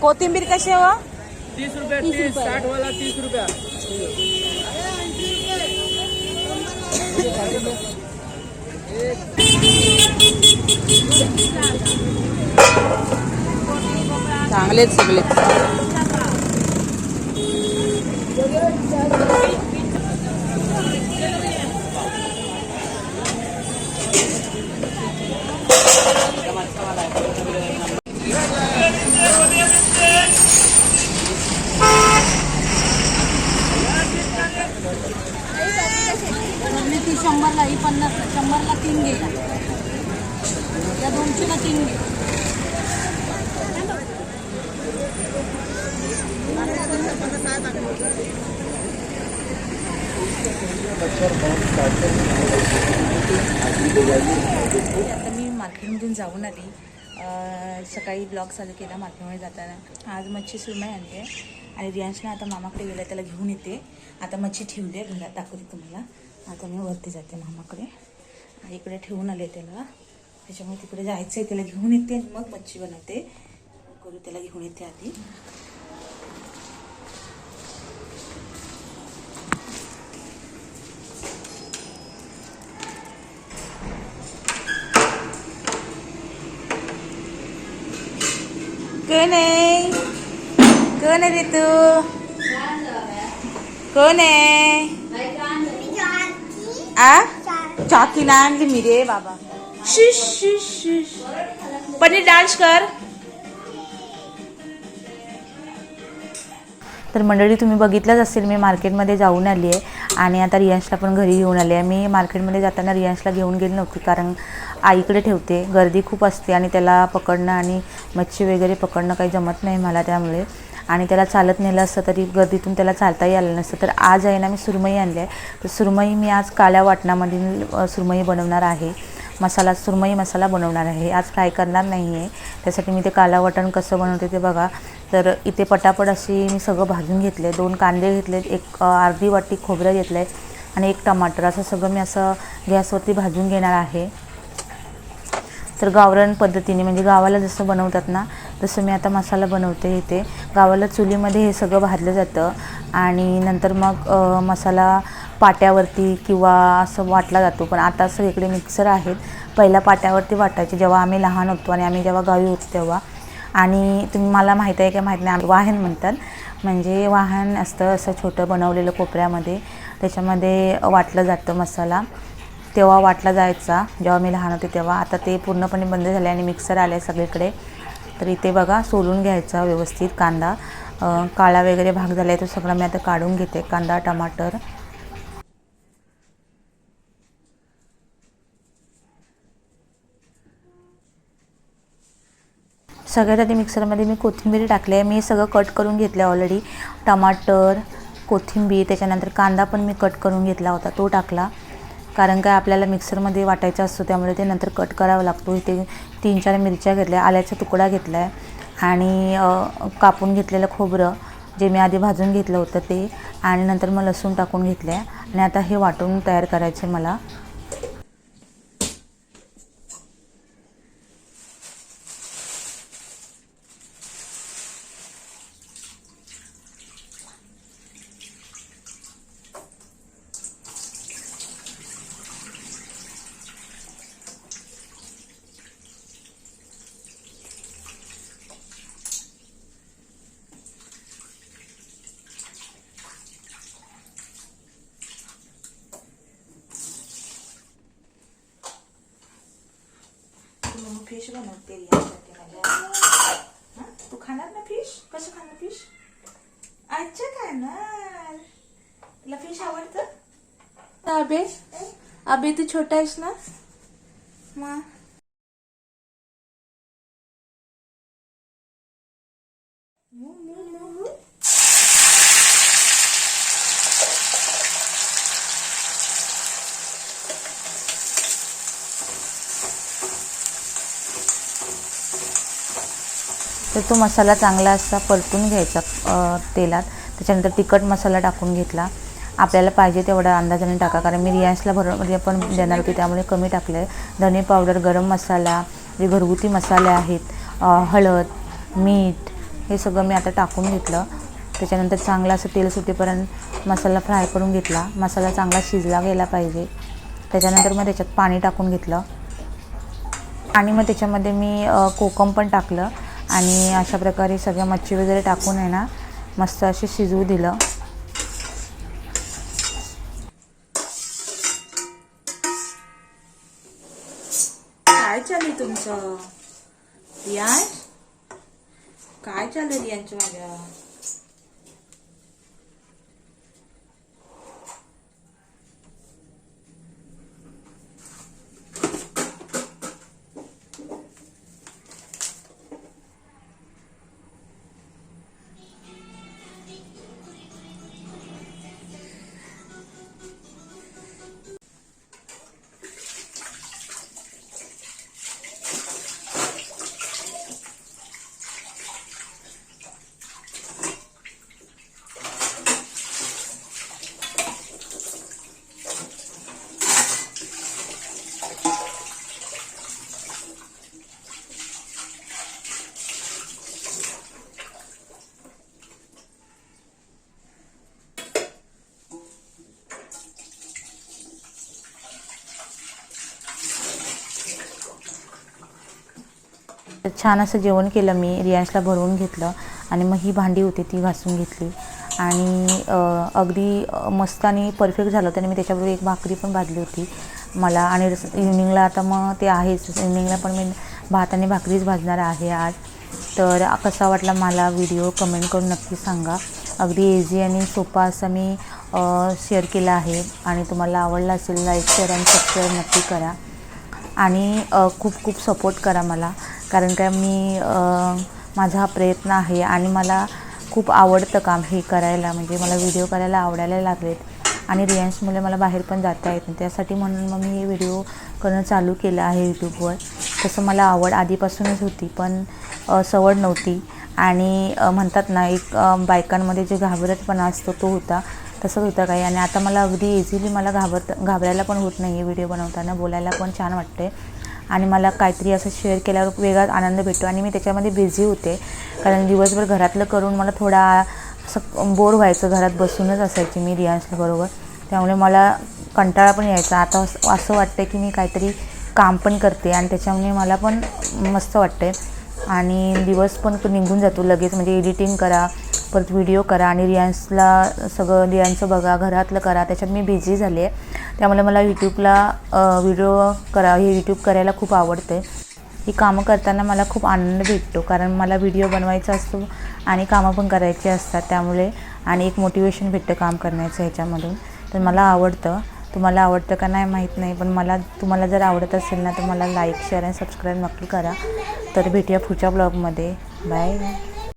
कोथिंबीर कशी आहे हो? तीस रुपये तीस साठ वाला तीस रुपया. चांगलेच सगळे. ती शंभरला ही पन्नास शंभरला तीन घे या दोनशेला तीन घे आता मी मार्केटमधून जाऊन आली. सकाळी ब्लॉग चालू केला मार्केटमध्ये जाताना. आज मच्छी सुरमई आणली आहे. आणि रियांशनं आता मामाकडे गेला त्याला घेऊन येते. आता मच्छी ठेवली आहे घरात दाखवते तुम्हाला. आता मी वरती जाते मामाकडे. इकडे ठेवून आले त्याला. त्याच्यामुळे तिकडे जायचं आहे त्याला घेऊन येते आणि मग मच्छी बनवते. करू त्याला घेऊन येते आधी. कोण आहे कोण आहे तू कोण आहे आ चाकीला आणली मी रे बाबा शिश शिश शिश पनीर डान्स कर तर मंडळी तुम्ही बघितलंच असेल मी मार्केटमध्ये जाऊन आली आहे. आणि आता रियांशला पण घरी घेऊन आली आहे. मी मार्केटमध्ये जाताना रियांशला घेऊन गेली नव्हती कारण आईकडे ठेवते. गर्दी खूप असते आणि त्याला पकडणं आणि मच्छी वगैरे पकडणं काही जमत नाही मला त्यामुळे. आणि त्याला चालत नेलं असतं तरी गर्दीतून त्याला चालताही आलं नसतं. तर आज आहे ना मी सुरमई आणली आहे. तर सुरमई मी आज काळ्या वाटणामधील सुरमई बनवणार आहे. मसाला सुरमई मसाला बनवणार आहे. आज फ्राय करणार नाही आहे त्यासाठी मी ते काला वाटण कसं बनवते ते बघा. तर इथे पटापट अशी मी सगळं भाजून घेतले दोन कांदे घेतले एक अर्धी वाटी खोबरं घेतलं आहे आणि एक टमाटर. असं सगळं मी असं गॅसवरती भाजून घेणार आहे. तर गावरान पद्धतीने म्हणजे गावाला जसं बनवतात ना तसं मी आता मसाला बनवते इथे. गावाला चुलीमध्ये हे सगळं भाजलं जातं आणि नंतर मग मसाला पाट्यावरती किंवा असं वाटला जातो. पण आता सगळीकडे मिक्सर आहेत. पहिल्या पाट्यावरती वाटायचे जेव्हा आम्ही लहान होतो आणि आम्ही जेव्हा गावी होतो तेव्हा. आणि तुम्ही मला माहीत आहे का माहीत नाही आम्ही वाहन म्हणतात. म्हणजे वाहन असतं असं छोटं बनवलेलं कोपऱ्यामध्ये. त्याच्यामध्ये वाटलं जातं मसाला. तेव्हा वाटला जायचा जेव्हा मी लहान होते तेव्हा. आता ते पूर्णपणे बंद झाले आणि मिक्सर आले सगळीकडे. तर इथे बघा सोलून घ्यायचा व्यवस्थित कांदा. काळा वगैरे भाग झाला आहे तो सगळा मी आता काढून घेते. कांदा टमाटर. सगळ्यात आधी मिक्सरमध्ये मी कोथिंबीर टाकली आहे. मी सगळं कट करून घेतलं आहे ऑलरेडी टमाटर कोथिंबीर त्याच्यानंतर कांदा पण मी कट करून घेतला होता. तो टाकला. कारण काय आपल्याला मिक्सरमध्ये वाटायचा असतो त्यामुळे ते नंतर कट करावा लागतो. इथे तीन चार मिरच्या घेतल्या आल्याचा तुकडा घेतला आहे आणि कापून घेतलेलं खोबरं जे मी आधी भाजून घेतलं होतं ते आणि नंतर मग लसूण टाकून घेतलं आहे आणि आता हे वाटून तयार करायचे मला. फिश बनवते माझ्या. हं? तू खाणार ना फिश कसं खाणार फिश अच्छा खाणार. तुला फिश आवडतं? अबे अबे तू छोटा आहेस ना? मग तर तो मसाला चांगला असा परतून घ्यायचा तेलात. त्याच्यानंतर तिखट मसाला टाकून घेतला. आपल्याला पाहिजे तेवढा अंदाजाने टाका कारण मी रियासला भर म्हणजे पण देणार होती त्यामुळे कमी टाकलं आहे धने पावडर गरम मसाला जे घरगुती मसाले आहेत हळद मीठ हे सगळं मी आता टाकून घेतलं. त्याच्यानंतर चांगलं असं तेल सुटेपर्यंत मसाला फ्राय करून घेतला. मसाला चांगला शिजला गेला पाहिजे. त्याच्यानंतर मग त्याच्यात पाणी टाकून घेतलं. आणि मग त्याच्यामध्ये मी कोकम पण टाकलं. आणि अशा प्रकारे सगळ्या मच्छी वगैरे टाकून आहे ना मस्त असे शिजवू दिलं. काय चालू तुमचं? रियाज? काय चालू रियांच्या माझ्या छान असं जेवण केलं मी रियांशला भरवून घेतलं आणि मग ही भांडी होती ती घासून घेतली. आणि अगदी मस्त आणि परफेक्ट झालं होतं आणि मी त्याच्याबरोबर एक भाकरी पण भाजली होती मला. आणि इव्हनिंगला आता मग ते आहेच. इव्हनिंगला पण मी भात आणि भाकरीच भाजणार आहे आज. तर कसा वाटला मला व्हिडिओ कमेंट करून नक्की सांगा. अगदी इझी आणि सोपा असा मी शेअर केला आहे. आणि तुम्हाला आवडला असेल लाईक शेअर आणि सबस्क्राईब नक्की करा. आणि खूप खूप सपोर्ट करा मला. कारण काय मी माझा हा प्रयत्न आहे आणि मला खूप आवडतं काम हे करायला. म्हणजे मला व्हिडिओ करायला आवडायला लागलेत आणि रियान्समुळे मला बाहेर पण जाता येत नाही. त्यासाठी म्हणून मग मी हे व्हिडिओ करणं चालू केलं आहे यूट्यूबवर. तसं मला आवड आधीपासूनच होती पण सवड नव्हती. आणि म्हणतात ना एक बायकांमध्ये जे घाबरटपणा असतो तो होता तसंच होतं काही. आणि आता मला अगदी इझिली मला घाबरत घाबरायला पण होत नाही आहे व्हिडिओ बनवताना. बोलायला पण छान वाटते आणि मला काहीतरी असं शेअर केल्यावर वेगळाच आनंद भेटतो आणि मी त्याच्यामध्ये बिझी होते. कारण दिवसभर घरातलं करून मला थोडा असं बोर व्हायचं घरात बसूनच असायची मी रियांशला बरोबर. त्यामुळे मला कंटाळा पण यायचा. आता असं असं वाटतं की मी काहीतरी काम पण करते आणि त्याच्यामुळे मला पण मस्त वाटते आणि दिवस पण निघून जातो लगेच म्हणजे एडिटिंग करा परत व्हिडिओ करा आणि रियान्सला सगळं रियान्सचं बघा घरातलं करा. त्याच्यात मी बिझी झाले आहे त्यामुळे मला यूट्यूबला व्हिडिओ करा हे यूट्यूब करायला खूप आवडते ही कामं करताना मला खूप आनंद भेटतो कारण मला व्हिडिओ बनवायचा असतो आणि कामं पण करायची असतात. त्यामुळे आणि एक मोटिवेशन भेटतं काम करण्याचं ह्याच्यामधून. तर मला आवडतं. तुम्हाला आवडतं का नाही माहीत नाही पण मला तुम्हाला जर आवडत असेल ना तर मला लाईक शेअर आणि सबस्क्राईब नक्की करा. तर भेटूया पुढच्या ब्लॉगमध्ये बाय